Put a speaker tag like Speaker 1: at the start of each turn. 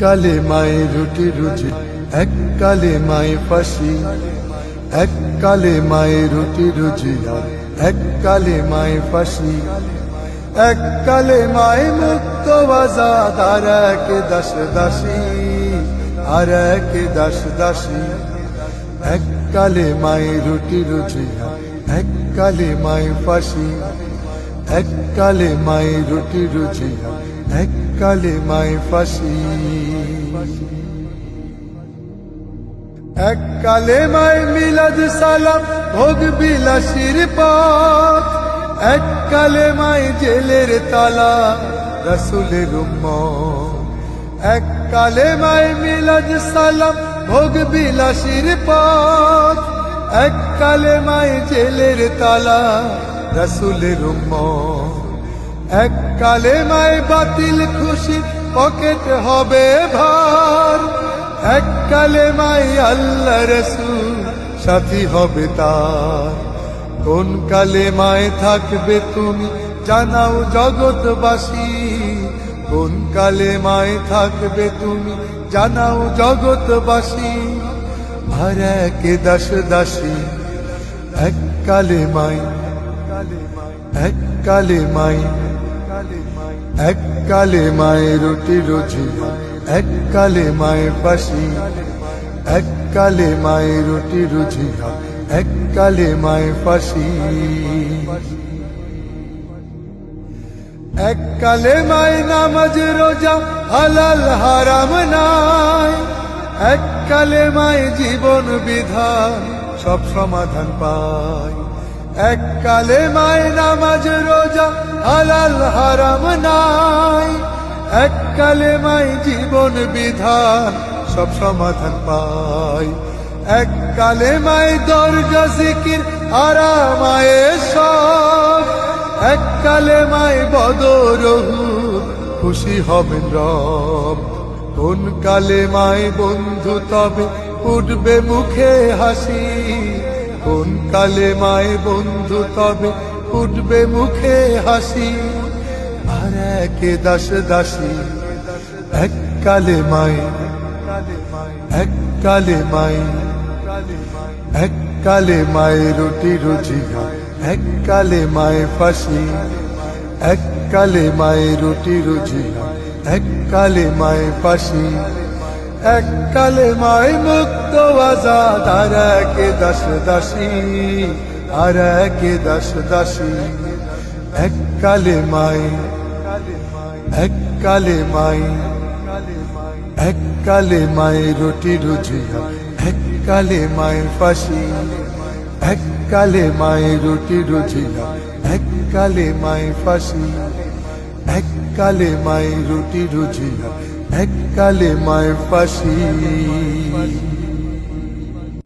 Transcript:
Speaker 1: কালে মায়ের রুটি রুজি এক কালে মায়ে ফাঁসি এক কালে মায়ের রুটি রুজি আর এক কালে মায়ে ফাঁসি। এক কালে মায়ে মুক্ত বাজাদ আর এক দাস দাসী, আর এক দাস দাসী। এক কালে মায়ে রুটি রুজি আর এক কালে মায়ে ফাঁসি এক কালে মায়ে রুটি রুজি এক কালে মায়ে ফাঁসি এক কালে মায় মিলাদ সালাম ভোগ বিলাসির পথ এক কালে মায় জেলের তালা রসুলের এক কালে মায় মিলাদ সালাম ভোগ বিলাসির পথ এক কালে মায় জেলের তালা রসুলের উম্মত এক কালে মায় বাতিল খুশি পকেট হবে ভার। এক কালে মাই আল্লাহ রসুল সাথী হবে তার। কোন কালে মায় থাকবে তুমি জানাও জগৎবাসী। কোন কালে মায় থাকবে তুমি জানাও জগৎবাসী। আর এক দাস দাসী। এক কালে মাই এক কালে মাই এক কালে মায়ের রুটি রুজি এক কালে মায়ের পাশি এক কালে মায়ের রুটি রুজি এক কালে মায়ের পাশি এক কালে মায় নামাজ রোজা, হালাল হারাম নাই। এক কালে মায় জীবন বিধান, সব সমাধান পায়। এক কালে মায় নামাজ রোজা, হালাল হারাম নাই। এক কালে মায় জীবন বিধান, সব সমাধান পায় এক কালে মায় দরজা জিকির আরামায়ে সব এক কালে মায় বদরহু খুশি হবেন রব। কোন কালে মায় বন্ধু তবে উঠবে মুখে হাসি। কোন কালে মায় বন্ধু তবে উঠবে মুখে হাসি। আর একে দাস দাসী, এক কালে মায়, এক কালে মায়, এক কালে মায়ে রুটি রুজি এক কালে মায়ে ফাঁসি, এক কালে মায়ে রুটি রুজি এক কালে মায়ে ফাঁসি, এক কালে মায় মুক্ত আজাদ আর একে দাস দাসী আর একে দাস দাসী। এক কালে মায় এক কালে মায় এক কালে মায়ে রুটি রুজি এক কালে মায়ের ফাঁসি। এক কালে মায়ে রুটি রুজি এক কালে মায়ের ফাঁসি। এক কালে মায়ে রুটি রুজি এক কালে মায়ের ফাঁসি।